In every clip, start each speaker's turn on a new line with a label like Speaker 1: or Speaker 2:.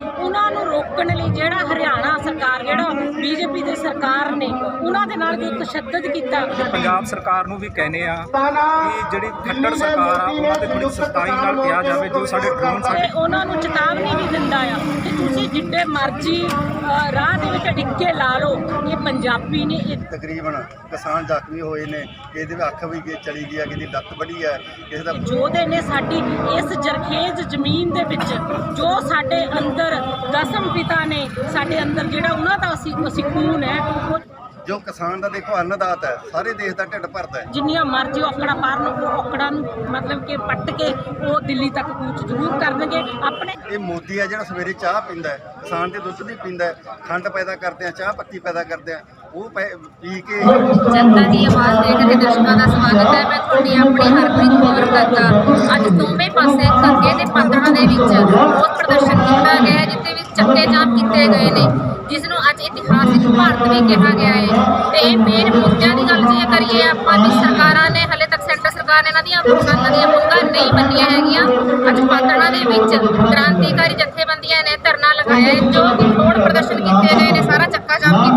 Speaker 1: ਉਹਨਾਂ ਨੂੰ ਰੋਕਣ ਲਈ ਜਿਹੜਾ ਹਰਿਆਣਾ ਸਰਕਾਰ ਜਿਹੜਾ ਬੀਜੇਪੀ ਦੀ ਸਰਕਾਰ ਨੇ ਉਹਨਾਂ ਦੇ ਨਾਲ ਜੋ ਤਸ਼ੱਦਦ ਕੀਤਾ?
Speaker 2: ਪੰਜਾਬ ਸਰਕਾਰ ਨੂੰ ਵੀ ਕਹਿੰਦੇ ਆ ਕਿ ਜਿਹੜੀ ਖੱਟੜ ਸਰਕਾਰ ਆ ਉਹਨਾਂ ਤੇ ਥੋੜੀ ਸਖਤਾਈ ਨਾਲ ਕਿਹਾ ਜਾਵੇ ਜੋ ਸਾਡੇ ਡਰੋਨ
Speaker 1: ਤੇ
Speaker 2: ਸਾਡੇ
Speaker 1: ਉਹਨਾਂ ਨੂੰ ਚੇਤਾਵਨੀ ਵੀ ਦਿੰਦਾ ਆ ਕਿ ਤੁਸੀਂ ਜਿੱਡੇ ਮਰਜ਼ੀ ਰਾਹ ਦੇ ਵਿੱਚ ਡਿੱਕੇ ਲਾ ਲਓ। ਇਹ ਪੰਜਾਬੀ ਨੇ ਇਹ
Speaker 3: ਤਕਰੀਬਨ ਕਿਸਾਨ ਜ਼ਖਮੀ ਹੋਏ ਨੇ। ਕਿਸੇ ਦੀ ਅੱਖ ਵੀ ਗਈ- ਚਲੀ ਗਈ ਹੈ ਕਿਸੇ ਦੀ ਲੱਤ ਵੱਢੀ ਹੈ ਕਿਸੇ ਦਾ
Speaker 1: ਯੋਧੇ ਨੇ ਸਾਡੀ ਇਸ ਜਰਖੇਜ਼ ਜ਼ਮੀਨ ਦੇ ਵਿੱਚ ਜੋ ਸਾਡੇ ਅੰਦਰ ਦਸਮ ਪਿਤਾ ਨੇ ਸਾਡੇ ਅੰਦਰ ਜਿਹੜਾ ਉਹਨਾਂ ਦਾ ਅਸੀਂ ਅਸੀਂ ਖੂਨ ਹੈ।
Speaker 3: ਜੋ ਕਿਸਾਨ ਦਾ ਦੇਖੋ ਅੰਨਦਾਤ ਹੈ ਸਾਰੇ ਦੇਸ਼ ਦਾ ਢਿੱਡ ਭਰਦਾ ਹੈ।
Speaker 1: ਜਿੰਨੀਆਂ ਮਰਜ਼ੀ ਔਕੜਾ ਪਾਰਨ ਉਹ ਔਕੜਾਂ ਨੂੰ ਮਤਲਬ ਕਿ ਪੱਟ ਕੇ ਉਹ ਦਿੱਲੀ ਤੱਕ ਕੂਚ ਜ਼ਰੂਰ ਕਰਨਗੇ। ਆਪਣੇ
Speaker 3: ਇਹ ਮੋਦੀ ਹੈ ਜਿਹੜਾ ਸਵੇਰੇ ਚਾਹ ਪੀਂਦਾ ਹੈ ਕਿਸਾਨ ਦੇ ਦੁੱਧ ਨਹੀਂ ਪੀਂਦਾ ਹੈ, ਖੰਡ ਪੈਦਾ ਕਰਦੇ ਆ ਚਾਹ ਪੱਤੀ ਪੈਦਾ ਕਰਦੇ ਆ। ਉਹ ਪੀ ਕੇ
Speaker 4: ਜਨਤਾ ਦੀ ਆਵਾਜ਼ ਦੇ ਕੇ ਦਰਸ਼ਕਾਂ ਦਾ ਸਵਾਗਤ ਹੈ। ਮੈਂ ਤੁਹਾਡੀ ਆਪਣੀ ਹਰਪ੍ਰੀਤ ਕੌਰ ਗੱਗਾ ਅੱਜ ਦੋਵੇਂ ਪਾਸੇ ਕੰਗੇ ਦੇ ਪਾਤੜਾਂ ਦੇ ਵਿੱਚ ਬਹੁਤ ਪ੍ਰਦਰਸ਼ਨ ਕੀਤਾ ਗਿਆ ਹੈ ਜਿੱਤੇ ਵਿੱਚ ਚੱਕੇ ਜਾਮ ਕੀਤੇ ਗਏ ਨੇ ਜਿਸ ਨੂੰ ਅੱਜ ਇਤਿਹਾਸਿਕ ਭਾਰਤ ਵੀ ਕਿਹਾ ਗਿਆ ਹੈ। ਤੇ ਇਹ ਮੇਨ ਮੁੱਦਿਆਂ ਦੀ ਗੱਲ ਜੇ ਕਰੀਏ, ਆਪਾਂ ਦੀ ਸਰਕਾਰਾਂ ਨੇ ਹਲੇ ਤੱਕ ਸੈਂਟਰ ਸਰਕਾਰ ਨੇ ਇਹਨਾਂ ਦੀਆਂ ਕਿਸਾਨਾਂ ਦੀਆਂ ਮੰਗਾਂ ਨਹੀਂ ਮੰਨੀਆਂ ਹੈਗੀਆਂ। ਅੱਜ ਪਾਤੜਾਂ ਦੇ ਵਿੱਚ ਕ੍ਰਾਂਤੀਕਾਰੀ ਜਥੇਬੰਦੀਆਂ ਨੇ ਧਰਨਾ ਲਗਾਇਆ ਹੈ, ਜੋ ਕਿ ਰੋਡ ਪ੍ਰਦਰਸ਼ਨ ਕੀਤੇ ਗਏ ਨੇ, ਸਾਰਾ ਚੱਕਾ ਜਾਮ ਕੀਤਾ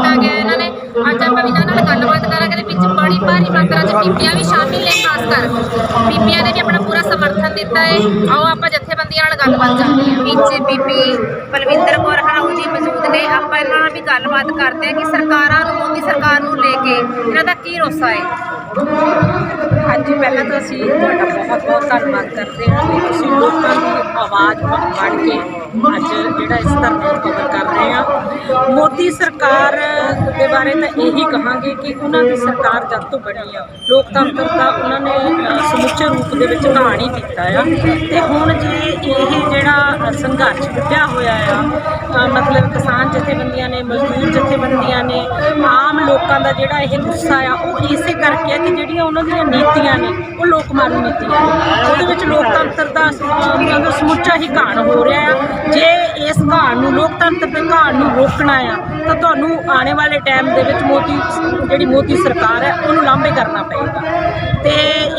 Speaker 4: ਭਾਰੀ ਮਾਤਰਾ 'ਚ ਬੀਬੀਆਂ ਵੀ ਸ਼ਾਮਿਲ ਨੇ ਖਾਸ ਕਰ ਬੀਬੀਆਂ ਨੇ ਵੀ ਆਪਣਾ ਪੂਰਾ ਸਮਰਥਨ ਦਿੱਤਾ ਹੈ। ਆਓ ਆਪਾਂ ਜਥੇਬੰਦੀਆਂ ਨਾਲ ਗੱਲਬਾਤ ਕਰਦੇ ਹਾਂ। ਵਿੱਚ ਬੀਬੀ ਬਲਵਿੰਦਰ ਕੌਰ ਹਰਾਉ ਜੀ ਮੌਜੂਦ ਨੇ। ਆਪਾਂ ਇਹਨਾਂ ਨਾਲ ਵੀ ਗੱਲਬਾਤ ਕਰਦੇ ਹਾਂ ਕਿ ਸਰਕਾਰਾਂ ਨੂੰ ਮੋਦੀ ਸਰਕਾਰ ਨੂੰ ਲੈ ਕੇ ਇਹਨਾਂ ਦਾ ਕੀ ਰੋਸਾ ਹੈ?
Speaker 1: ਹਾਂਜੀ ਪਹਿਲਾਂ ਤਾਂ ਅਸੀਂ ਤੁਹਾਡਾ ਬਹੁਤ ਬਹੁਤ ਧੰਨਵਾਦ ਕਰਦੇ ਹਾਂ ਕਿ ਤੁਸੀਂ ਲੋਕਾਂ ਦੀ ਆਵਾਜ਼ ਬਣ ਕੇ ਅੱਜ ਜਿਹੜਾ ਇਸ ਧਰਨੇ ਨੂੰ ਮੋਦੀ ਸਰਕਾਰ ਦੇ ਬਾਰੇ ਤਾਂ ਇਹੀ ਕਹਾਂਗੇ ਕਿ ਉਹਨਾਂ ਦੀ ਸਰਕਾਰ ਜਦ ਤੋਂ ਬਣੀ ਆ ਲੋਕਤੰਤਰ ਦਾ ਉਹਨਾਂ ਨੇ ਸਮੁੱਚੇ ਰੂਪ ਦੇ ਵਿੱਚ ਕਹਾਣੀ ਕੀਤਾ ਆ। ਤੇ ਹੁਣ ਜੇ ਇਹ ਜਿਹੜਾ ਸੰਘਰਸ਼ ਵਿੱਢਿਆ ਹੋਇਆ ਆ ਮਤਲਬ ਕਿਸਾਨ ਜਥੇਬੰਦੀਆਂ ਨੇ, ਮਜ਼ਦੂਰ ਜਥੇਬੰਦੀਆਂ ਨੇ, ਆਮ ਲੋਕਾਂ ਦਾ ਜਿਹੜਾ ਇਹ ਗੁੱਸਾ ਆ, ਉਹ ਇਸੇ ਕਰਕੇ ਆ ਕਿ ਜਿਹੜੀਆਂ ਉਹਨਾਂ ਦੀਆਂ ਨੀਤੀਆਂ ਨੇ, ਉਹ ਲੋਕ ਮਾਰੂ ਨੀਤੀਆਂ ਨੇ। ਉਹਦੇ ਵਿੱਚ ਲੋਕਤੰਤਰ ਦਾ ਸ- ਦਾ ਸਮੁੱਚਾ ਹੀ ਘਾਣ ਹੋ ਰਿਹਾ ਆ। ਜੇ ਇਸ ਘਾਣ ਨੂੰ, ਲੋਕਤੰਤਰ ਦੇ ਘਾਣ ਨੂੰ ਰੋਕਣਾ ਆ ਤਾਂ ਤੁਹਾਨੂੰ ਆਉਣ ਵਾਲੇ ਟਾਈਮ ਦੇ ਵਿੱਚ ਮੋਦੀ ਜਿਹੜੀ ਮੋਦੀ ਸਰਕਾਰ ਹੈ, ਉਹਨੂੰ ਲਾਂਭੇ ਕਰਨਾ ਪਏਗਾ। ਤੇ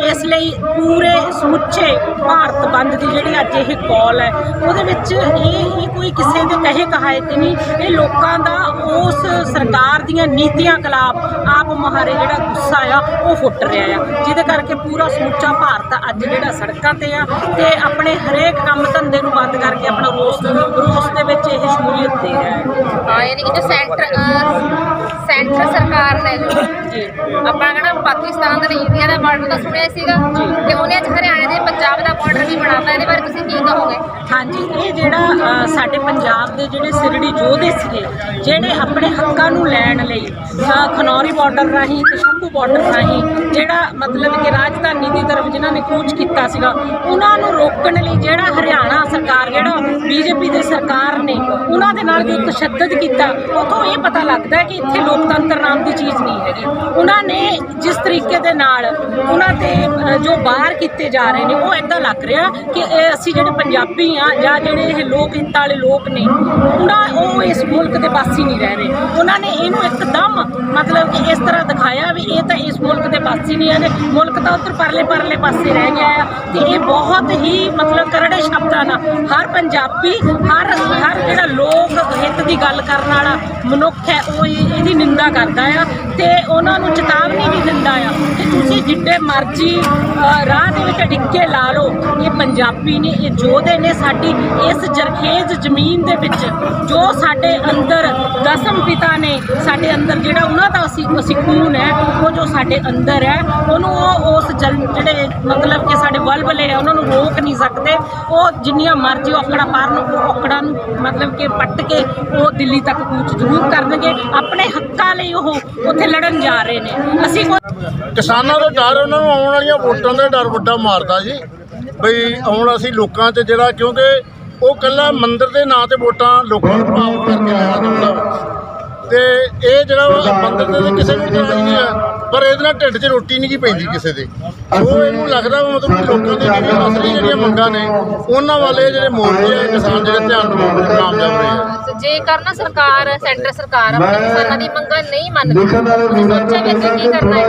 Speaker 1: ਇਸ ਲਈ ਪੂਰੇ ਸਮੁੱਚੇ ਭਾਰਤ ਬੰਦ ਦੀ ਜਿਹੜੀ ਅੱਜ ਇਹ ਕਾਲ ਹੈ, ਉਹਦੇ ਵਿੱਚ ਇਹ ਇਹ ਕੋਈ ਕਿਸੇ ਦੇ ਕਹੇ ਕਹਾਏ ਤੇ ਨਹੀਂ, ਇਹ ਲੋਕਾਂ ਦਾ ਉਸ ਸਰਕਾਰ ਦੀਆਂ ਨੀਤੀਆਂ ਖਿਲਾਫ ਆਪ ਮਹਾਰੇ ਜਿਹੜਾ ਗੁੱਸਾ ਆ, ਉਹ ਫੁੱਟ ਰਿਹਾ ਆ। ਜਿਹਦੇ ਕਰਕੇ ਪੂਰਾ ਸਮੁੱਚਾ ਭਾਰਤ ਅੱਜ ਜਿਹੜਾ ਸੜਕਾਂ ਤੇ ਆ, ਤੇ ਆਪਣੇ ਹਰੇਕ ਕੰਮ ਧੰਦੇ ਨੂੰ ਬੰਦ ਕਰਕੇ ਆਪਣਾ ਰੋਸ ਰੋਸ ਦੇ ਵਿੱਚ ਇਹ ਸ਼ਮੂਲੀਅਤ ਦੇ ਰਿਹਾ ਹੈ।
Speaker 4: ਹਾਂ, ਯਾਨੀ ਕਿ ਸੈਂਟਰ ਸੈਂਟਰ ਸਰਕਾਰ ਨੇ ਜੋ
Speaker 1: ਜੀ।
Speaker 4: ਆਪਾਂ ਕਹਿੰਦਾ ਪਾਕਿਸਤਾਨ ਤੇ ਇੰਡੀਆ ਦਾ ਬਾਰਡਰ ਤਾਂ ਸੁਣਿਆ ਸੀਗਾ। ਤੇ ਉਹਨੇ ਅੱਜ ਹਰਿਆਣੇ ਦੇ ਪੰਜਾਬ ਦਾ ਬਾਰਡਰ ਵੀ ਬਣਾਤਾ ਇਹਦੇ ਬਾਰੇ ਤੁਸੀਂ ਕੀ ਕਹੋਗੇ?
Speaker 1: ਹਾਂਜੀ ਇਹ ਜਿਹੜਾ ਸਾਡੇ ਪੰਜਾਬ ਦੇ ਜਿਹੜੇ ਸਿਰੜੀ ਯੋਧੇ ਸੀਗੇ ਜਿਹੜੇ ਆਪਣੇ ਹੱਕਾਂ ਨੂੰ ਲੈਣ ਲਈ ਖਨੌਰੀ ਬਾਰਡਰ ਰਾਹੀਂ ਤੇ ਸ਼ੰਭੂ ਬਾਰਡਰ ਰਾਹੀਂ ਜਿਹੜਾ ਮਤਲਬ ਕਿ ਰਾਜਧਾਨੀ ਦੀ ਤਰਫ ਜਿਨ੍ਹਾਂ ਨੇ ਕੂਚ ਕੀਤਾ ਸੀਗਾ ਉਹਨਾਂ ਨੂੰ ਰੋਕਣ ਲਈ ਜਿਹੜਾ ਹਰਿਆਣਾ ਸਰਕਾਰ ਜਿਹੜਾ ਬੀਜੇਪੀ ਦੀ ਸਰਕਾਰ ਨੇ ਉਹਨਾਂ ਦੇ ਨਾਲ ਜੋ ਤਸ਼ੱਦਦ ਕੀਤਾ ਉਥੋਂ ਇਹ ਪਤਾ ਲੱਗਦਾ ਕਿ ਇੱਥੇ ਲੋਕਤੰਤਰ ਨਾਮ ਦੀ ਚੀਜ਼ ਨਹੀਂ ਹੈਗੀ। ਉਹਨਾਂ ਨੇ ਜਿਸ ਤਰੀਕੇ ਦੇ ਨਾਲ ਉਹਨਾਂ ਤੇ ਜੋ ਬਾਹਰ ਕੀਤੇ ਜਾ ਰਹੇ ਨੇ, ਉਹ ਇਦਾਂ ਲੱਗ ਰਿਹਾ ਕਿ ਇਹ ਅਸੀਂ ਜਿਹੜੇ ਪੰਜਾਬੀ ਆ ਜਾਂ ਜਿਹੜੇ ਇਹ ਲੋਕ ਹਿੱਤਾਂ ਵਾਲੇ ਲੋਕ ਨੇ, ਉਹਨਾਂ, ਉਹ ਇਸ ਮੁਲਕ ਦੇ ਵਾਸੀ ਨਹੀਂ ਰਹਿ ਰਹੇ। ਉਹਨਾਂ ਨੇ ਇਹਨੂੰ ਇੱਕਦਮ ਮਤਲਬ ਕਿ ਇਸ ਤਰ੍ਹਾਂ ਦਿਖਾਇਆ ਵੀ ਇਹ ਤਾਂ ਇਸ ਮੁਲਕ ਦੇ ਵਾਸੀ ਨਹੀਂ ਹੈਗੇ। ਮੁਲਕ ਤਾਂ ਉੱਧਰ ਪਰਲੇ ਪਰਲੇ ਪਾਸੇ ਰਹਿ ਗਿਆ ਆ ਤੇ ਇਹ ਬਹੁਤ ਹੀ ਮਤਲਬ ਕਰੜੇ ਸ਼ਬਦਾਂ ਨਾਲ ਹਰ ਪੰਜਾਬੀ, ਹਰ ਹਰ ਜਿਹੜਾ ਲੋਕ ਹਿੱਤ ਦੀ ਗੱਲ ਕਰਨ ਵਾਲਾ ਮਨੁੱਖ ਹੈ ਉਹ ਇਹ- ਇਹਦੀ ਨਿੰਦਾ ਕਰਦਾ ਆ ਤੇ ਉਹਨਾਂ ਨੂੰ ਚੇਤਾਵਨੀ ਵੀ ਦਿੰਦਾ ਆ ਕਿ ਤੁਸੀਂ ਜਿੱਡੇ ਮਰਜ਼ੀ ਰਾਹ ਦੇ ਵਿੱਚ ਡਿੱਕੇ ਲਾ ਲਓ। ਇਹ ਪੰਜਾਬੀ ਨੇ, ਇਹ ਯੋਧੇ ਨੇ ਸਾਡੀ ਇਸ ਜਰਖੇਜ਼ ਜ਼ਮੀਨ ਦੇ ਵਿੱਚ ਜੋ ਸਾਡੇ ਅੰਦਰ ਦਸਮ ਪਿਤਾ ਨੇ, ਸਾਡੇ ਅੰਦਰ ਜਿਹੜਾ ਉਹਨਾਂ ਦਾ ਅਸੀਂ ਅਸੀਂ ਹੈ, ਉਹ ਜੋ ਸਾਡੇ ਅੰਦਰ ਹੈ, ਉਹਨੂੰ ਉਹ ਉਸ ਜਲ, ਜਿਹੜੇ ਮਤਲਬ ਕਿ ਸਾਡੇ ਵਲਵਲੇ ਆ, ਉਹਨਾਂ ਨੂੰ ਰੋਕ ਨਹੀਂ ਸਕਦੇ। ਉਹ ਜਿੰਨੀਆਂ ਮਰਜ਼ੀ ਔਕੜਾ ਪਾਰਨ, ਉਹ ਔਕੜਾਂ ਨੂੰ ਮਤਲਬ ਕਿ ਪੱਟ ਕੇ ਉਹ ਦਿੱਲੀ ਤੱਕ ਕੂਚ ਜ਼ਰੂਰ ਕਰਨਗੇ। ਆਪਣੇ ਹੱਕਾਂ ਲਈ ਉਹ ਉੱਥੇ ਲੜਨ ਜਾ ਰਹੇ ਨੇ। ਅਸੀਂ
Speaker 5: ਕਿਸਾਨਾਂ ਦਾ ਡਰ, ਉਹਨਾਂ ਨੂੰ ਆਉਣ ਵਾਲੀਆਂ ਵੋਟਾਂ ਦਾ ਡਰ ਵੱਡਾ ਮਾਰਦਾ ਜੀ। ਬਈ ਆਉਣ ਅਸੀਂ ਲੋਕਾਂ 'ਚ ਜਿਹੜਾ, ਕਿਉਂਕਿ ਉਹ ਕੱਲਾ ਮੰਦਿਰ ਦੇ ਨਾਂ ਤੇ ਵੋਟਾਂ ਲੋਕਾਂ ਨੂੰ ਪ੍ਰਭਾਵਿਤ ਕਰਕੇ ਲੈਣਾ ਚਾਹੁੰਦਾ ਤੇ ਇਹ ਜਿਹੜਾ ਵਾ, ਮੰਦਿਰ ਦੇ ਕਿਸੇ ਨੂੰ ਇਤਰਾਜ਼ ਨਹੀਂ ਆ ਪਰ ਇਹਦੇ ਨਾਲ ਢਿੱਡ 'ਚ ਰੋਟੀ ਨਹੀਂ ਗੀ ਪੈਂਦੀ ਕਿਸੇ ਦੇ। ਉਹ ਇਹਨੂੰ ਲੱਗਦਾ ਵਾ ਮਤਲਬ ਕਿ ਲੋਕਾਂ ਦੀਆਂ ਜਿਹੜੀਆਂ ਅਸਲੀ ਜਿਹੜੀਆਂ ਮੰਗਾਂ ਨੇ ਉਹਨਾਂ ਵਾਲੇ ਜਿਹੜੇ ਮੋਰਚੇ ਆ ਕਿਸਾਨ ਜਿਹੜੇ ਧਿਆਨ ਦਿਵਾਉਣ ਵਿੱਚ ਕਾਮਯਾਬ ਰਹੇ ਆ।
Speaker 4: ਜੇਕਰ ਨਾ ਸਰਕਾਰ ਸੈਂਟਰ ਸਰਕਾਰ ਆਪਣੀ ਕਿਸਾਨਾਂ ਦੀ ਮੰਗਾਂ ਨਹੀਂ ਮੰਨਦੀ ਸੋਚਿਆ ਵੀ ਅੱਗੇ ਕੀ ਕਰਨਾ ਹੈ?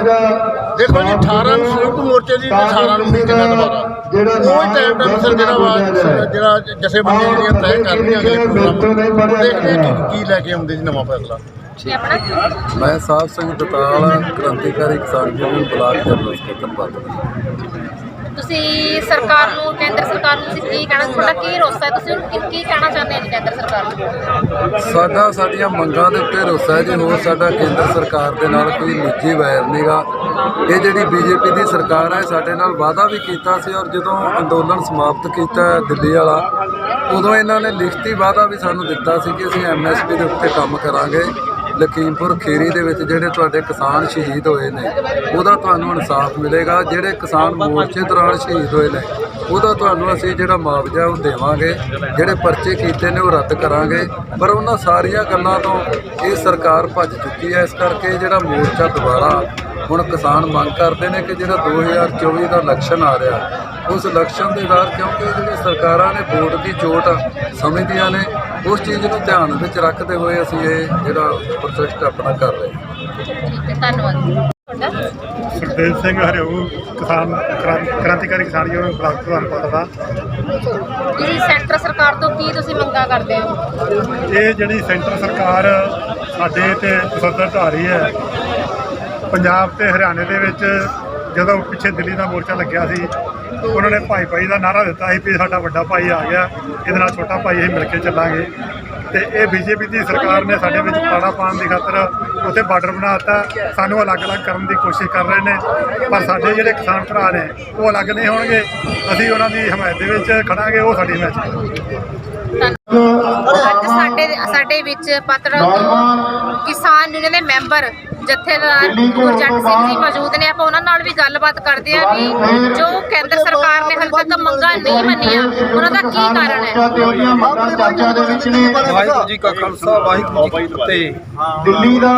Speaker 5: ਦੇਖੋ ਜੀ 18 ਨੂੰ ਸੰਯੁਕਤ ਮੋਰਚੇ ਦੀ ਤੇ 18 ਨੂੰ ਮੀਟਿੰਗ ਦੁਬਾਰਾ ਉਹ ਟਾਈਮ ਟਾਈਮ ਸਰ ਜਿਹੜਾ ਵਾ ਜਿਹੜਾ ਜਥੇਬੰਦੀਆਂ ਜਿਹੜੀਆਂ ਤੈਅ ਕਰਦੀਆਂ ਅਗਲੇ ਪ੍ਰੋਗਰਾਮ ਦੇਖਦੇ ਕੀ ਕੀ ਲੈ ਕੇ ਆਉਂਦੇ ਜੀ ਨਵਾਂ ਫੈਸਲਾ।
Speaker 4: ਆਪਣਾ?
Speaker 6: ਮੈਂ ਸਾਹਿਬ ਸਿੰਘ ਦਤਾਲ ਕ੍ਰਾਂਤੀਕਾਰੀ ਕਿਸਾਨ ਯੂਨੀਅਨ ਬਲਾਕ ਜਨਰਲ ਸਕੱਤਰ ਪਦ
Speaker 4: ਤੁਸੀਂ ਸਰਕਾਰ ਨੂੰ ਕੇਂਦਰ ਸਰਕਾਰ ਨੂੰ ਤੁਸੀਂ ਕੀ ਕਹਿਣਾ ਤੁਹਾਡਾ ਕੀ ਰੋਸਾ ਹੈ? ਤੁਸੀਂ ਉਹਨੂੰ ਕੀ- ਕੀ ਕਹਿਣਾ ਚਾਹੁੰਦੇ ਹੋ ਜੀ ਕੇਂਦਰ ਸਰਕਾਰ ਨੂੰ?
Speaker 6: ਸਾਡਾ ਸਾਡੀਆਂ ਮੰਗਾਂ ਦੇ ਉੱਤੇ ਰੋਸਾ ਹੈ ਜੀ ਹੋਰ ਸਾਡਾ ਕੇਂਦਰ ਸਰਕਾਰ ਦੇ ਨਾਲ ਕੋਈ ਨਿੱਜੀ ਵੈਰ ਨਹੀਂਗਾ ਇਹ ਜਿਹੜੀ ਬੀਜੇਪੀ ਦੀ ਸਰਕਾਰ ਹੈ ਸਾਡੇ ਨਾਲ ਵਾਅਦਾ ਵੀ ਕੀਤਾ ਸੀ ਔਰ ਜਦੋਂ ਅੰਦੋਲਨ ਸਮਾਪਤ ਕੀਤਾ ਦਿੱਲੀ ਵਾਲਾ ਉਦੋਂ ਇਹਨਾਂ ਨੇ ਲਿਖਤੀ ਵਾਅਦਾ ਵੀ ਸਾਨੂੰ ਦਿੱਤਾ ਸੀ ਕਿ ਅਸੀਂ ਐਮਐਸਪੀ ਦੇ ਉੱਤੇ ਕੰਮ ਕਰਾਂਗੇ। ਲਖੀਮਪੁਰ ਖੀਰੀ ਦੇ ਵਿੱਚ ਜਿਹੜੇ ਤੁਹਾਡੇ ਕਿਸਾਨ ਸ਼ਹੀਦ ਹੋਏ ਨੇ, ਉਹਦਾ ਤੁਹਾਨੂੰ ਇਨਸਾਫ ਮਿਲੇਗਾ। ਜਿਹੜੇ ਕਿਸਾਨ ਮੋਰਚੇ ਦੌਰਾਨ ਸ਼ਹੀਦ ਹੋਏ ਨੇ, ਉਹਦਾ ਤੁਹਾਨੂੰ ਅਸੀਂ ਜਿਹੜਾ ਮੁਆਵਜ਼ਾ ਉਹ ਦੇਵਾਂਗੇ। ਜਿਹੜੇ ਪਰਚੇ ਕੀਤੇ ਨੇ, ਉਹ ਰੱਦ ਕਰਾਂਗੇ। ਪਰ ਉਹਨਾਂ ਸਾਰੀਆਂ ਗੱਲਾਂ ਤੋਂ ਇਹ ਸਰਕਾਰ ਭੱਜ ਚੁੱਕੀ ਹੈ। ਇਸ ਕਰਕੇ ਜਿਹੜਾ ਮੋਰਚਾ ਦੁਬਾਰਾ ਹੁਣ ਕਿਸਾਨ ਮੰਗ ਕਰਦੇ ਨੇ ਕਿ ਜਿਹੜਾ 2024 ਦਾ ਇਲੈਕਸ਼ਨ ਆ ਰਿਹਾ, ਉਸ ਇਲੈਕਸ਼ਨ ਦੇ ਨਾਲ ਕਿਉਂਕਿ ਜਿਹੜੀ ਸਰਕਾਰਾਂ ਨੇ ਵੋਟ ਦੀ ਚੋਟ ਸਮਝਦੀਆਂ ਨੇ ਉਸ ਚੀਜ਼ ਨੂੰ ਧਿਆਨ ਵਿੱਚ ਰੱਖਦੇ ਹੋਏ ਅਸੀਂ ਇਹ ਜਿਹੜਾ ਪ੍ਰੋਜੈਕਟ ਆਪਣਾ ਕਰ ਰਹੇ ਹਾਂ।
Speaker 4: ਠੀਕ ਹੈ ਧੰਨਵਾਦ ਤੁਹਾਡਾ?
Speaker 7: ਸੁਖਦੇਵ ਸਿੰਘ ਹਰਿਓ ਕਿਸਾਨ ਕ੍ਰਾਂ- ਕ੍ਰਾਂਤੀਕਾਰੀ ਕਿਸਾਨ ਯੂਨੀਅਨ ਬਲਾਕ ਪ੍ਰਧਾਨ ਪਦ ਦਾ।
Speaker 4: ਤੁਸੀਂ ਸੈਂਟਰ ਸਰਕਾਰ ਤੋਂ ਕੀ ਤੁਸੀਂ ਮੰਗਾਂ ਕਰਦੇ ਹੋ?
Speaker 7: ਇਹ ਜਿਹੜੀ ਸੈਂਟਰ ਸਰਕਾਰ ਸਾਡੇ ਤੇ ਤਸੱਦਦ ਢਾ ਰਹੀ ਹੈ ਪੰਜਾਬ ਤੇ ਹਰਿਆਣੇ ਦੇ ਵਿੱਚ ਜਦੋਂ ਪਿੱਛੇ ਦਿੱਲੀ ਦਾ ਮੋਰਚਾ ਲੱਗਿਆ ਸੀ, ਉਹਨਾਂ ਨੇ ਭਾਈ ਭਾਈ ਦਾ ਨਾਰਾ ਦਿੱਤਾ ਸੀ ਵੀ ਸਾਡਾ ਵੱਡਾ ਭਾਈ ਆ ਗਿਆ, ਇਹਦੇ ਨਾਲ ਛੋਟਾ ਭਾਈ ਅਸੀਂ ਮਿਲ ਕੇ ਚੱਲਾਂਗੇ। ਤੇ ਇਹ ਬੀਜੇਪੀ ਦੀ ਸਰਕਾਰ ਨੇ ਸਾਡੇ ਵਿੱਚ ਪਾੜਾ ਪਾਉਣ ਦੀ ਖਾਤਰ ਉੱਥੇ ਬਾਰਡਰ ਬਣਾ ਦਿੱਤਾ। ਸਾਨੂੰ ਅਲੱਗ-ਅਲੱਗ ਕਰਨ ਦੀ ਕੋਸ਼ਿਸ਼ ਕਰ ਰਹੇ ਨੇ, ਪਰ ਸਾਡੇ ਜਿਹੜੇ ਕਿਸਾਨ ਭਰਾ ਨੇ, ਉਹ ਅਲੱਗ ਨਹੀਂ ਹੋਣਗੇ। ਅਸੀਂ ਉਹਨਾਂ ਦੀ ਹਮਾਇਤ ਦੇ ਵਿੱਚ ਖੜਾਂਗੇ, ਉਹ ਸਾਡੀ ਹਮਾਇਤ
Speaker 4: ਅੱਜ ਸਾਡੇ ਸਾਡੇ ਵਿੱਚ ਪਤੜਾ ਕਿਸਾਨ ਯੂਨੀਅਨ ਦੇ ਮੈਂਬਰ ਜਥੇਦਾਰ ਗੁਰਜੰਟ ਸਿੰਘ ਜੀ ਮੌਜੂਦ ਨੇ ਆਪਾਂ ਉਹਨਾਂ ਨਾਲ ਵੀ ਗੱਲਬਾਤ ਕਰਦੇ ਆ ਵੀ ਜੋ ਕੇਂਦਰ ਸਰਕਾਰ ਨੇ ਹਾਲੇ ਤੱਕ ਮੰਗਾਂ ਨਹੀਂ ਮੰਨੀਆਂ ਉਹਨਾਂ ਦਾ ਕੀ ਕਾਰਨ ਹੈ?
Speaker 3: ਤੇ ਉਹਦੀਆਂ ਮੰਗਾਂ ਚਰਚਾ ਦੇ ਵਿੱਚ ਨੇ
Speaker 2: ਵਾਹਿਗੁਰੂ ਜੀ ਕਾ ਖਾਲਸਾ ਵਾਹਿਗੁਰੂ ਜੀ ਕੀ ਫਤਿਹ।
Speaker 3: ਦਿੱਲੀ ਦਾ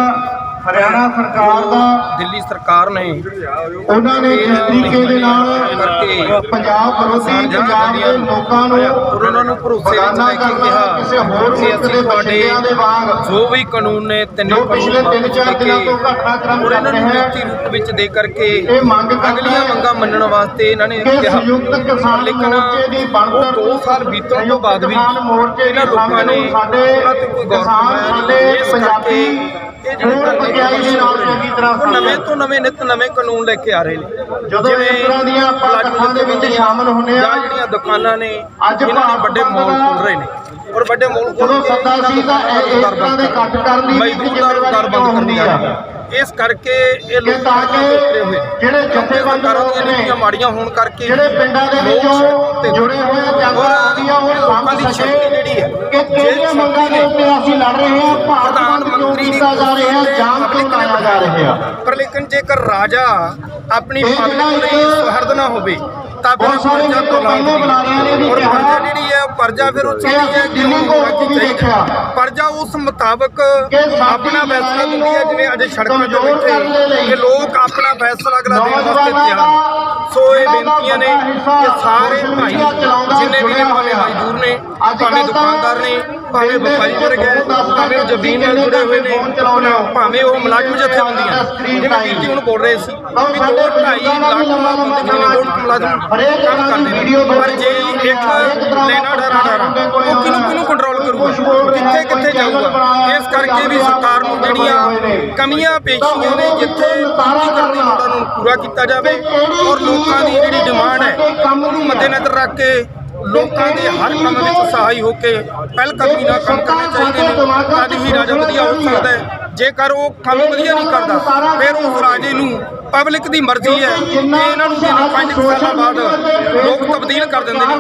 Speaker 3: ਹਰਿਆਣਾ ਸਰਕਾਰ ਦਾ
Speaker 2: ਦਿੱਲੀ ਸਰਕਾਰ ਨੇ
Speaker 3: ਉਹਨਾਂ ਨੇ ਜਿਸ ਤਰੀਕੇ ਦੇ ਨਾਲ
Speaker 2: ਕਰਕੇ
Speaker 3: ਪੰਜਾਬ ਵਿਰੋਧੀ ਪੰਜਾਬ ਦੇ ਲੋਕਾਂ ਨੂੰ
Speaker 2: ਉਹਨਾਂ ਨੂੰ ਭਰੋਸੇ ਵਿੱਚ ਲੈ ਕੇ
Speaker 3: ਕਰਨਾ ਕਿਸੇ
Speaker 2: ਕਿਹਾ
Speaker 3: ਹੋਰ ਮੁਲਕ ਦੇ
Speaker 2: ਤੁਹਾਡੇ
Speaker 3: ਬਸ਼ਿੰਦਿਆਂ ਦੇ ਵਾਂਗ
Speaker 2: ਜੋ ਵੀ ਕਾਨੂੰਨ ਨੇ ਤਿੰਨੇ
Speaker 3: ਪਿਛਲੇ
Speaker 2: ਕਾਨੂੰਨ
Speaker 3: ਤਿੰਨ ਚਾਰ
Speaker 2: ਵਾਪਸ
Speaker 3: ਦਿਨਾਂ
Speaker 2: ਲੈ
Speaker 3: ਤੋਂ
Speaker 2: ਕੇ
Speaker 3: ਘਟਨਾਕ੍ਰਮ
Speaker 2: ਔਰ ਇਹਨਾਂ
Speaker 3: ਚੱਲ ਰਿਹਾ ਹੈ।
Speaker 2: ਲਿਖਤੀ ਰੂਪ ਵਿੱਚ ਦੇ ਕਰਕੇ
Speaker 3: ਇਹ ਮੰਗ
Speaker 2: ਅਗਲੀਆਂ ਮੰਗਾਂ ਮੰਨਣ ਵਾਸਤੇ ਇਹਨਾਂ ਨੇ ਕਿਹਾ।
Speaker 3: ਸੰਯੁਕਤ ਕਿਸਾਨ ਮੋਰਚੇ ਦੀ ਬਣਤਰ
Speaker 2: ਉਹ 2 ਸਾਲ ਬੀਤਣ ਤੋਂ ਬਾਅਦ ਵੀ
Speaker 3: ਕਿਸਾਨ ਮੋਰਚੇ
Speaker 2: ਇਹਨਾਂ
Speaker 3: ਦੀ
Speaker 2: ਲੋਕਾਂ ਨੇ
Speaker 3: ਸਾਡੇ ਕਿਸਾਨ ਸਾਡੇ ਪੰਜਾਬੀ
Speaker 2: ਇਹ ਜਿਹੜੇ ਉਹ ਨਵੇਂ ਤੋਂ ਨਵੇਂ ਨਿਤ ਨਵੇਂ ਕਾਨੂੰਨ ਲੈ ਕੇ ਆ ਰਹੇ ਨੇ।
Speaker 3: ਜਦੋਂ ਇਸ ਤਰ੍ਹਾਂ ਦੀਆਂ ਆਪਾਂ
Speaker 2: ਮੁਲਾਜ਼ਮ
Speaker 3: ਇਕੱਠਾਂ ਦੇ ਵਿੱਚ ਸ਼ਾਮਲ ਹੁੰਦੇ ਆ
Speaker 2: ਜਿਹੜੀਆਂ ਦੁਕਾਨਾਂ ਨੇ
Speaker 3: ਅੱਜ
Speaker 2: ਵੱਡੇ ਮੋਲ ਖੋਲ ਰਹੇ ਨੇ। ਔਰ ਵੱਡੇ ਮੋਲ ਖੋਲ ਕੇ
Speaker 3: ਸੱਤਾ ਸੀ ਤਾਂ ਇਸ ਤਰ੍ਹਾਂ ਦੇ ਇਕੱਠ ਕਰਨ ਦੀ
Speaker 2: ਮਜ਼ਦੂਰ ਦਾ ਰੁਜ਼ਗਾਰ ਬੰਦ ਕਰਨੀ ਆ। ਇਸ ਕਰਕੇ ਇਹ ਲੋਕ
Speaker 3: ਤਾਂ ਕਿ ਜਿਹੜੇ
Speaker 2: ਦੀਆਂ ਨੀਤੀਆਂ ਮਾੜੀਆਂ ਹੋਣ ਕਰਕੇ
Speaker 3: ਜਿਹੜੇ ਪਿੰਡਾਂ ਦੇ ਵਿੱਚੋਂ ਜੁੜੇ ਹੋਏ ਜਨਤਾ ਆਉਂਦੀਆਂ ਉਹ ਸਮਝ ਸਕੇ
Speaker 2: ਜਿਹੜੀ ਹੈ
Speaker 3: ਕਿ ਕਿਹੜੀਆਂ ਮੰਗਾਂ ਦੇ ਉੱਤੇ ਅਸੀਂ ਲੜ ਰਹੇ ਹਾਂ ਭਾਰਤ
Speaker 2: ਮੰਤਰੀ
Speaker 3: ਕੀਤਾ ਜਾ ਜਾਨ
Speaker 2: ਤੇ
Speaker 3: ਕਿਉਂ ਲਾਇਆ ਜਾ ਰਿਹਾ?
Speaker 2: ਪਰ ਲੇਕਿਨ ਜੇਕਰ ਰਾਜਾ ਆਪਣੀ
Speaker 3: ਜਿਹੜਾ
Speaker 2: ਲਈ ਸੁਹਰਦ ਨਾ ਹੋਵੇ ਤਾਂ ਫਿਰ ਪਰਜਾ ਤੋਂ
Speaker 3: ਪਹਿਲੇ ਬੁਲਾਰਿਆਂ ਨੇ ਵੀ
Speaker 2: ਔਰ ਪਰਜਾ ਜਿਹੜੀ ਹੈ ਉਹ ਪਰਜਾ ਫਿਰ ਉਹ ਚਾਹੀਦੀ ਹੈ
Speaker 3: ਕੋਰਟ ਚ ਵੀ ਦੇਖਿਆ।
Speaker 2: ਪਰਜਾ ਉਸ ਮੁਤਾਬਕ
Speaker 3: ਕਿ
Speaker 2: ਆਪਣਾ ਫੈਸਲਾ ਦਿੰਦੀ ਹੈ ਜਿਵੇਂ ਅੱਜ ਸੜਕਾਂ ਤੇ ਬੈਠੇ ਕਿ ਲੋਕ ਆਪਣਾ ਫੈਸਲਾ ਅਗਲਾ ਦੇਣ ਵਾਸਤੇ ਤਿਆਰ ਨੇ। ਸੋ ਇਹ ਬੇਨਤੀਆਂ ਨੇ ਕਿ ਸਾਰੇ ਭਾਈ ਜਿੰਨੇ ਵੀ ਨੇ ਭਾਵੇਂ ਨੇ ਭਾਵੇਂ ਦੁਕਾਨਦਾਰ ਨੇ ਭਾਵੇਂ ਵਪਾਰੀ ਵਰਗ ਹੈ ਭਾਵੇਂ ਉਹ ਜ਼ਮੀਨ ਨਾਲ ਜੁੜੇ ਹੋਏ ਨੇ ਭਾਵੇਂ ਉਹ ਮੁਲਾਜ਼ਮ ਜਥੇਬੰਦੀਆਂ ਜਿਵੇਂ ਵੀਰ ਹੁਣ ਬੋਲ ਰਹੇ ਸੀ ਵੀ ਦੋ ਢਾਈ ਲੱਖ ਬੰਦੇ ਜਿਹੜੇ ਲੋਕ ਮੁਲਾਜ਼ਮ ਕੰਮ ਕਰਦੇ ਨੇ। ਪਰ ਜੇ ਇੱਕ ਲੈਣਾ ਡਰਾ ਡਰਾ ਉਹ ਕਿਹਨੂੰ ਕਿਹਨੂੰ ਕੰਟਰੋਲ ਕਰੂਗਾ? ਕਿੱਥੇ ਕਿੱਥੇ ਜਾਊਗਾ? ਇਸ ਕਰਕੇ ਵੀ ਸਰਕਾਰ ਨੂੰ ਜਿਹੜੀਆਂ ਕਮੀਆਂ ਪੇਸ਼ੀਆਂ ਨੇ ਜਿੱਥੇ ਪੂਰੀ ਕਰਨੀ ਉਹਨਾਂ ਨੂੰ ਪੂਰਾ ਕੀਤਾ ਜਾਵੇ ਔਰ ਲੋਕਾਂ ਦੀ ਜਿਹੜੀ ਡਿਮਾਂਡ ਹੈ ਉਹਨੂੰ ਮੱਦੇਨਜ਼ਰ ਰੱਖ ਕੇ ਲੋਕਾਂ ਦੇ ਹਰ ਕੰਮ ਵਿੱਚ ਸਹਾਈ ਹੋ ਕੇ ਪਹਿਲ ਕਦਮੀ ਨਾਲ ਕੰਮ ਕਰਨੇ ਚਾਹੀਦੇ ਨੇ। ਤਦ ਹੀ ਰਾਜਾ ਵਧੀਆ ਹੋ ਸਕਦਾ ਹੈ। ਜੇਕਰ ਉਹ ਕੰਮ ਵਧੀਆ ਨਹੀਂ ਕਰਦਾ, ਫਿਰ ਉਸ ਰਾਜੇ ਨੂੰ ਪਬਲਿਕ ਦੀ ਮਰਜ਼ੀ ਹੈ ਕਿ ਇਹਨਾਂ ਨੂੰ ਜਿਹਨਾਂ ਪੰਜ ਸਾਲਾਂ ਬਾਅਦ ਲੋਕ ਤਬਦੀਲ ਕਰ ਦਿੰਦੇ ਨੇ।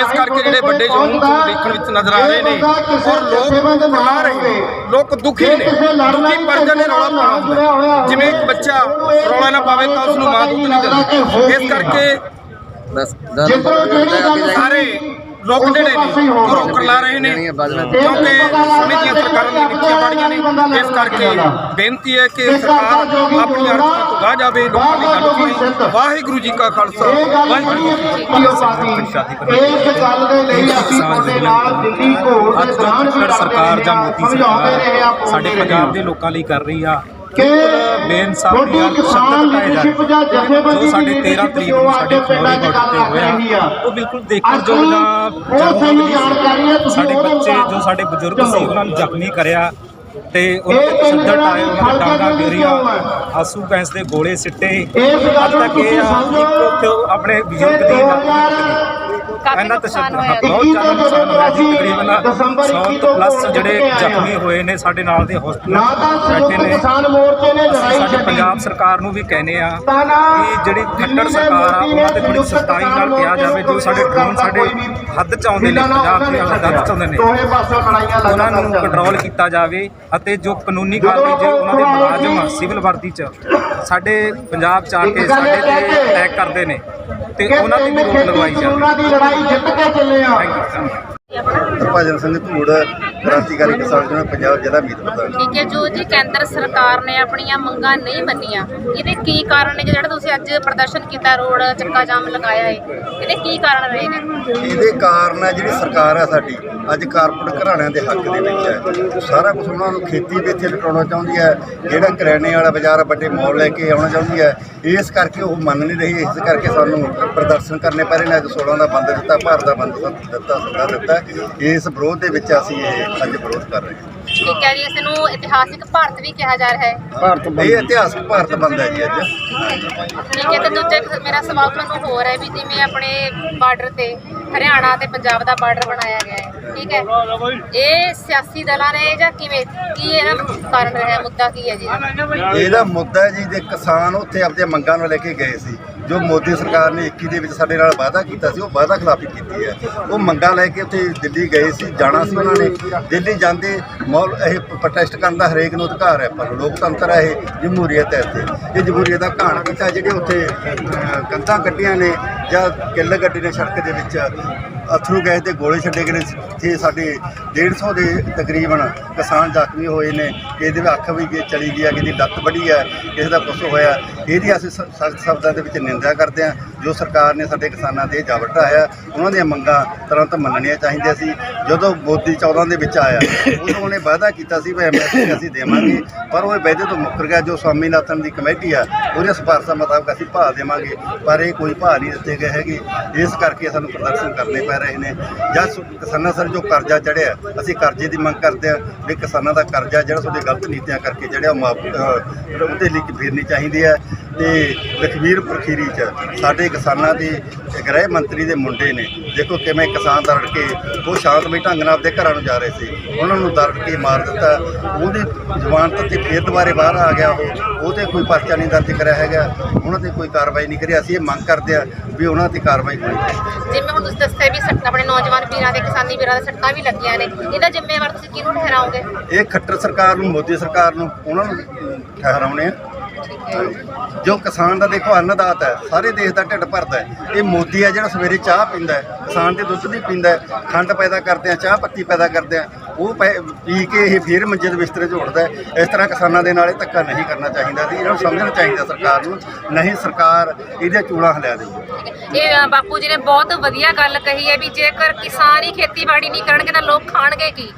Speaker 2: ਇਸ ਕਰਕੇ ਜਿਹੜੇ ਵੱਡੇ ਜਨੂਨ ਦੇਖਣ ਵਿੱਚ ਨਜ਼ਰ ਆ ਰਹੇ ਨੇ ਔਰ ਲੋਕ ਪਲਾ ਰਹੇ ਨੇ, ਲੋਕ ਦੁਖੀ ਨੇ। ਦੁਖੀ ਪਰਜਾ ਨੇ ਰੌਲਾ ਪਾਉਣਾ ਜਿਵੇਂ ਇੱਕ ਬੱਚਾ ਰੌਲਾ ਨਾ ਪਾਵੇ ਤਾਂ ਉਸ ਨੂੰ ਮਾਂ ਦੁੱਧ ਨਹੀਂ ਦਿੰਦੀ। ਇਸ ਕਰਕੇ ਸਾਰੇ ਲੋਕ ਜਿਹੜੇ ਨੇ ਉਹ ਰੋਕ ਲਾ ਰਹੇ ਨੇ ਕਿਉਂਕਿ ਸਮੇਂ ਦੀਆਂ ਸਰਕਾਰਾਂ ਦੀਆਂ ਨੀਤੀਆਂ ਮਾੜੀਆਂ ਨੇ। ਇਸ ਕਰਕੇ ਬੇਨਤੀ ਹੈ ਕਿ ਸਰਕਾਰ ਆਪਣੀ ਅਰਥਾਂ ਤੋਂ ਗਾਹ ਜਾਵੇ ਲੋਕਾਂ ਦੀ ਗੱਲ ਸੁਣੇ। ਵਾਹਿਗੁਰੂ ਜੀ ਕਾ ਖਾਲਸਾ। ਵਾਹਿਗੁਰੂ ਜੀ ਕੀ ਫਤਿਹ।
Speaker 8: ਇਸ ਗੱਲ ਦੇ ਲਈ ਅਸੀਂ ਤੁਹਾਡੇ ਨਾਲ ਦਿੱਲੀ ਘੋੜ ਦੇ ਦੌਰਾਨ ਵੀ
Speaker 9: ਸਰਕਾਰ ਜਾਂ ਮੋਦੀ ਸਰਕਾਰ ਸਾਡੇ ਪੰਜਾਬ ਦੇ ਲੋਕਾਂ ਲਈ ਕਰ ਰਹੀ ਆ। ਬੇਇਨਸਾਫੀ ਆ ਸ਼ਬਦ ਘਟਾਏ ਜਾ ਰਹੇ ਜੋ ਸਾਡੇ 13 ਤਰੀਕ ਨੂੰ ਸਾਡੇ ਖਨੌਰੀ ਬਾਰਡਰ ਤੇ ਹੋਇਆ ਉਹ ਬਿਲਕੁਲ ਦੇਖਣ ਯੋਗ ਦਾ ਜਨਮ
Speaker 8: ਜਾਣਕਾਰੀ ਹੈ ਤੁਸੀਂ ਉਹਦੇ
Speaker 9: ਬੱਚੇ ਜੋ ਸਾਡੇ ਬਜ਼ੁਰਗ ਸੀ ਉਹਨਾਂ ਨੂੰ ਜ਼ਖਮੀ ਕਰਿਆ ਤੇ ਉਹਨਾਂ ਦੇ ਤਸ਼ੱਦਦ ਆਏ ਉਹਨਾਂ ਦੇ ਡਾਂਗਾ ਫੇਰੀਆਂ ਆਸੂ ਗੈਸ ਦੇ ਗੋਲੇ ਸਿੱਟੇ। ਅੱਜ ਤੱਕ ਇਹ ਆ ਆਪਣੇ ਬਜ਼ੁਰਗ ਦੀ ਇਹਨਾਂ ਹਾਂ, ਬਹੁਤ ਜ਼ਿਆਦਾ ਨੁਕਸਾਨ ਹੋਇਆ ਜੀ। ਤਕਰੀਬਨ 100 ਤੋਂ ਪਲੱਸ ਜਿਹੜੇ ਜ਼ਖਮੀ ਹੋਏ ਨੇ ਸਾਡੇ ਨਾਲ ਦੇ
Speaker 8: ਨਾ
Speaker 9: ਹਸਪਤਾਲ ਬੈਠੇ ਨੇ।
Speaker 8: ਕਿਸਾਨ ਮੋਰਚੇ ਨੇ ਲੜਾਈ
Speaker 9: ਸਾਡੇ
Speaker 8: ਛੱਡੀ
Speaker 9: ਪੰਜਾਬ ਸਰਕਾਰ ਨੂੰ ਵੀ ਕਹਿੰਦੇ ਆ
Speaker 8: ਤਾਂ ਨਾ
Speaker 9: ਕਿ ਜਿਹੜੀ ਖੱਟੜ ਸਰਕਾਰ ਆ ਉਹਨਾਂ ਤੇ ਸਖਤਾਈ ਨਾਲ ਕਿਹਾ ਜਾਵੇ ਜੋ ਸਾਡੇ ਡਰੋਨ ਸਾਡੇ ਹੱਦ ਚ ਆਉਂਦੇ ਨੇ ਪੰਜਾਬ ਦੇ ਹੱਦ ਚ ਆਉਂਦੇ ਨੇ।
Speaker 8: ਦੋਹੇ ਪਾਸੇ ਲੜਾਈਆਂ
Speaker 9: ਉਹਨਾਂ ਨੂੰ ਕੰਟਰੋਲ ਕੀਤਾ ਜਾਵੇ ਅਤੇ ਜੋ ਕਾਨੂੰਨੀ ਕਾਰਵਾਈ ਜੇ ਉਹਨਾਂ ਦੇ ਮੁਲਾਜ਼ਮ ਆ, ਸਿਵਲ ਵਰਦੀ ਚ ਸਾਡੇ ਪੰਜਾਬ ਚ ਆ ਕੇ ਸਾਡੇ ਤੇ ਅਟੈਕ ਕਰਦੇ ਨੇ। ਤੇ ਉਹਨਾਂ ਦੀ ਵੀ ਰੋਕ ਲਗਵਾਈ ਜਾਵੇ
Speaker 8: ਉਹਨਾਂ ਦੀ ਲੜਾਈ ਜਿੱਤ ਕੇ ਚੱਲੇ ਆ।
Speaker 3: ਹਰਭਜਨ ਸਿੰਘ ਧੂੜ ਕ੍ਰਾਂਤੀਕਾਰੀ ਕਿਸਾਨ ਯੂਨੀਅਨ ਪੰਜਾਬ ਜ਼ਿਲ੍ਹਾ ਮੀਤ ਪ੍ਰਧਾਨ
Speaker 4: ਠੀਕ ਹੈ ਜੋ ਜੀ ਕੇਂਦਰ ਸਰਕਾਰ ਨੇ ਆਪਣੀਆਂ ਮੰਗਾਂ ਨਹੀਂ ਮੰਨੀਆਂ ਇਹਦੇ ਕੀ ਕਾਰਨ ਨੇ ਜਿਹੜਾ ਤੁਸੀਂ ਅੱਜ ਪ੍ਰਦਰਸ਼ਨ ਕੀਤਾ ਰੋਡ ਚੱਕਾ ਜਾਮ ਲਗਾਇਆ ਹੈ? ਇਹਦੇ ਕੀ ਕਾਰਨ ਰਹੇ ਨੇ?
Speaker 3: ਇਹਦੇ ਕਾਰਨ ਹੈ ਜਿਹੜੀ ਸਰਕਾਰ ਹੈ ਸਾਡੀ ਅੱਜ ਕਾਰਪੋਰੇਟ ਘਰਾਣਿਆਂ ਦੇ ਹੱਕ ਦੇ ਵਿੱਚ ਹੈ। ਸਾਰਾ ਕੁਝ ਉਹਨਾਂ ਨੂੰ ਖੇਤੀ ਵੀ ਇੱਥੇ ਲਟਾਉਣਾ ਚਾਹੁੰਦੀ ਹੈ ਜਿਹੜਾ ਕਰਿਆਨੇ ਵਾਲਾ ਬਾਜ਼ਾਰ ਵੱਡੇ ਮਾਲ ਲੈ ਕੇ ਆਉਣਾ ਚਾਹੁੰਦੀ ਹੈ ਇਸ ਕਰਕੇ ਉਹ ਮੰਨ ਨਹੀਂ ਰਹੀ ਇਸ ਕਰਕੇ ਸਾਨੂੰ ਪ੍ਰਦਰਸ਼ਨ ਕਰਨੇ ਪੈ ਰਹੇ ਨੇ। ਅੱਜ 16 ਦਾ ਬੰਦ ਦਿੱਤਾ ਭਾਰਤ ਦਾ ਬੰਦ ਦਿੱਤਾ ਸਰਕਾਰ ਦਿੱਤਾ। ਇਸ ਵਿਰੋਧ ਦੇ ਵਿੱਚ ਅਸੀਂ ਇਹ ਅੱਜ ਵਿਰੋਧ ਕਰ ਰਹੇ ਹਾਂ।
Speaker 4: ਠੀਕ ਹੈ ਜੀ ਇਸ ਨੂੰ ਇਤਿਹਾਸਿਕ ਭਾਰਤ ਵੀ ਕਿਹਾ ਜਾ ਰਿਹਾ ਹੈ।
Speaker 3: ਇਹ ਇਤਿਹਾਸਕ ਭਾਰਤ ਬੰਦ ਹੈ ਜੀ ਅੱਜ।
Speaker 4: ਠੀਕ ਹੈ ਤੇ ਦੂਜਾ ਇੱਕ ਮੇਰਾ ਸਵਾਲ ਤੁਹਾਨੂੰ ਹੋਰ ਹੈ ਵੀ ਜਿਵੇਂ ਆਪਣੇ ਬਾਰਡਰ ਤੇ ਹਰਿਆਣਾ ਤੇ ਪੰਜਾਬ ਦਾ ਬਾਰਡਰ ਬਣਾਇਆ ਗਿਆ ਹੈ ਠੀਕ ਹੈ। ਇਹ ਸਿਆਸੀ ਦਲਾਂ ਨੇ ਜਾਂ ਕਿਵੇਂ ਕੀ ਇਹਦਾ ਕਾਰਨ ਰਿਹਾ? ਮੁੱਦਾ ਕੀ ਹੈ ਜੀ? ਇਹਦਾ?
Speaker 3: ਇਹਦਾ ਮੁੱਦਾ ਹੈ ਜੀ ਜੇ ਕਿਸਾਨ ਉੱਥੇ ਆਪਣੀਆਂ ਮੰਗਾਂ ਨੂੰ ਲੈ ਕੇ ਗਏ ਸੀ ਜੋ ਮੋਦੀ ਸਰਕਾਰ ਨੇ 21 ਦੇ ਵਿੱਚ ਸਾਡੇ ਨਾਲ ਵਾਅਦਾ ਕੀਤਾ ਸੀ, ਉਹ ਵਾਅਦਾ ਖਿਲਾਫੀ ਕੀਤੀ ਹੈ। ਉਹ ਮੰਗਾਂ ਲੈ ਕੇ ਉੱਥੇ ਦਿੱਲੀ ਗਏ ਸੀ, ਜਾਣਾ ਸੀ ਉਹਨਾਂ ਨੇ। ਦਿੱਲੀ ਜਾਂਦੇ ਮੌਲ, ਇਹ ਪ੍ਰੋਟੈਸਟ ਕਰਨ ਦਾ ਹਰੇਕ ਨੂੰ ਅਧਿਕਾਰ ਹੈ, ਪਰ ਲੋਕਤੰਤਰ ਹੈ ਇਹ ਜਮਹੂਰੀਅਤ ਹੈ ਇੱਥੇ। ਇਹ ਜਮਹੂਰੀਅਤ ਦਾ ਘਾਣ ਕੀਤਾ, ਜਿਹੜੇ ਉੱਥੇ ਕੰਧਾਂ ਕੱਢੀਆਂ ਨੇ ਜਾਂ ਕਿੱਲ ਗੱਡੀ ਨੇ ਸੜਕ ਦੇ ਵਿੱਚ। ਅਥਰੂ ਗਏ ਦੇ ਗੋਲੇ ਛੱਡੇ ਗਏ ਨੇ ਤੇ ਸਾਡੇ 150 ਦੇ ਤਕਰੀਬਨ ਕਿਸਾਨ ਜ਼ਖਮੀ ਹੋਏ ਨੇ। ਇਹਦੇ ਵਿੱਚ ਅੱਖ ਵੀ ਚਲੀ ਗਈ ਹੈ ਕਿਸੇ ਦੀ ਲੱਤ ਵੱਢੀ ਹੈ ਕਿਸੇ ਦਾ ਕੁਛ ਹੋਇਆ। ਇਹਦੀ ਅਸੀਂ ਸਖਤ ਸ਼ਬਦਾਂ ਦੇ ਵਿੱਚ ਨਿੰਦਾ ਕਰਦੇ ਹਾਂ। ਜੋ ਸਰਕਾਰ ਨੇ ਸਾਡੇ ਕਿਸਾਨਾਂ ਤੇ ਜਾਬਰ ਢਾਇਆ, ਉਹਨਾਂ ਦੀਆਂ ਮੰਗਾਂ ਤੁਰੰਤ ਮੰਨਣੀਆਂ ਚਾਹੀਦੀਆਂ ਸੀ। ਜਦੋਂ ਮੋਦੀ 14 ਦੇ ਵਿੱਚ ਆਇਆ, ਉਦੋਂ ਉਹਨੇ ਵਾਅਦਾ ਕੀਤਾ ਸੀ ਵੀ ਐਮਐਸਪੀ ਅਸੀਂ ਦੇਵਾਂਗੇ। ਪਰ ਉਹ ਵਾਅਦੇ ਤੋਂ ਮੁੱਕਰ ਗਿਆ। ਜੋ ਸਵਾਮੀਨਾਥਨ ਦੀ ਕਮੇਟੀ ਆ ਉਹਦੇ ਸਿਫਾਰਸ਼ਾਂ ਮੁਤਾਬਕ ਅਸੀਂ ਭਾਅ ਦੇਵਾਂਗੇ। ਪਰ ਇਹ ਕੋਈ ਭਾਅ ਨਹੀਂ ਦਿੱਤੇ ਗਏ ਹੈਗੇ। ਇਸ ਕਰਕੇ ਸਾਨੂੰ ਪ੍ਰਦਰਸ਼ਨ ਕਰਨੇ ਪਏ ਪੈ ਰਹੇ ਨੇ ਜਾਂ ਕਿਸਾਨਾਂ ਸਰ ਜੋ ਕਰਜ਼ਾ ਚੜਿਆ ਅਸੀਂ ਕਰਜ਼ੇ ਦੀ ਮੰਗ ਕਰਦੇ ਹਾਂ ਵੀ ਕਿਸਾਨਾਂ ਦਾ ਕਰਜ਼ਾ ਜਿਹੜਾ ਤੁਹਾਡੇ ਗਲਤ ਨੀਤੀਆਂ ਕਰਕੇ ਜਿਹੜਾ ਮਾਫ ਉਹਦੇ ਲਈ ਫੇਰਨੀ ਚਾਹੀਦੀ ਹੈ ਤੇ ਲਖਵੀਰ ਖੀਰੀ ਚ ਸਾਡੇ ਕਿਸਾਨਾਂ ਦੀ ਗ੍ਰਹਿ ਮੰਤਰੀ ਦੇ ਮੁੰਡੇ ਨੇ, ਦੇਖੋ ਕਿਵੇਂ ਕਿਸਾਨ ਦਰੜ ਕੇ ਉਹ ਸ਼ਾਂਤਮਈ ਢੰਗ ਨਾਲ ਆਪਣੇ ਘਰਾਂ ਨੂੰ ਜਾ ਰਹੇ ਸੀ, ਉਹਨਾਂ ਨੂੰ ਦਰੜ ਕੇ ਮਾਰ ਦਿੱਤਾ, ਉਹਦੀ ਜ਼ਮਾਨਤ ਤੇ ਫੇਰ ਦੁਬਾਰੇ ਬਾਹਰ ਆ ਗਿਆ ਉਹ ਉਹ ਤੇ ਕੋਈ ਪਰਚਾ ਨਹੀਂ ਦਰਜ ਕਰਿਆ ਹੈਗਾ, ਉਹਨਾਂ ਤੇ ਕੋਈ ਕਾਰਵਾਈ ਨਹੀਂ ਕਰੀ, ਅਸੀਂ ਇਹ ਮੰਗ ਕਰਦੇ ਆ ਵੀ ਉਹਨਾਂ ਤੇ ਕਾਰਵਾਈ ਹੋਣੀ ਚਾਹੀਦੀ
Speaker 4: ਜਿਵੇਂ ਹੁਣ ਤੁਸੀਂ ਦੱਸਿਆ ਵੀ ਸੱਟ ਆਪਣੇ ਨੌਜਵਾਨ ਵੀਰਾਂ ਦੇ ਕਿਸਾਨੀ ਵੀਰਾਂ ਦੇ ਸੱਟਾਂ ਵੀ ਲੱਗੀਆਂ ਨੇ। ਇਹਦਾ ਜ਼ਿੰਮੇਵਾਰ ਤੁਸੀਂ ਕਿਹਨੂੰ ਠਹਿਰਾਓਗੇ?
Speaker 3: ਇਹ ਖੱਟਰ ਸਰਕਾਰ ਨੂੰ ਮੋਦੀ ਸਰਕਾਰ ਨੂੰ ਉਹਨਾਂ ਨੂੰ ਠਹਿਰਾਉਣੇ ਆ। ਜੋ ਕਿਸਾਨ ਦਾ ਦੇਖੋ ਅੰਨਦਾਤਾ ਹੈ ਸਾਰੇ ਦੇਸ਼ ਦਾ ਢਿੱਡ ਭਰਦਾ ਹੈ। ਇਹ ਮੋਦੀ ਹੈ ਜਿਹੜਾ ਸਵੇਰੇ ਚਾਹ ਪੀਂਦਾ ਹੈ ਕਿਸਾਨ ਦੇ ਦੁੱਧ ਦੀ ਪੀਂਦਾ ਹੈ ਖੰਡ ਪੈਦਾ ਕਰਦੇ ਆ ਚਾਹ ਪੱਤੀ ਪੈਦਾ ਕਰਦੇ ਆ। ਉਹ ਪੈ- ਪੀ ਕੇ ਇਹ ਫਿਰ ਮੰਜੇ ਦੇ ਬਿਸਤਰੇ 'ਚ ਉੱਠਦਾ ਹੈ। ਇਸ ਤਰ੍ਹਾਂ ਕਿਸਾਨਾਂ ਦੇ ਨਾਲ ਇਹ ਧੱਕਾ ਨਹੀਂ ਕਰਨਾ ਚਾਹੀਦਾ ਸੀ। ਇਹਨਾਂ ਨੂੰ ਸਮਝਣਾ ਚਾਹੀਦਾ ਸਰਕਾਰ ਨੂੰ ਨਹੀਂ ਸਰਕਾਰ ਇਹਦੇ ਚੂੜਾਂ ਹਿਲਾ ਦੇਊਗੀ
Speaker 4: ਇਹ ਅ, ਬਾਪੂ ਜੀ ਨੇ ਬਹੁਤ ਵਧੀਆ ਗੱਲ ਕਹੀ ਹੈ ਵੀ ਜੇਕਰ ਕਿਸਾਨ ਹੀ ਖੇਤੀਬਾੜੀ ਨਹੀਂ ਕਰਨਗੇ ਤਾਂ ਲੋਕ ਖਾਣਗੇ ਕੀ?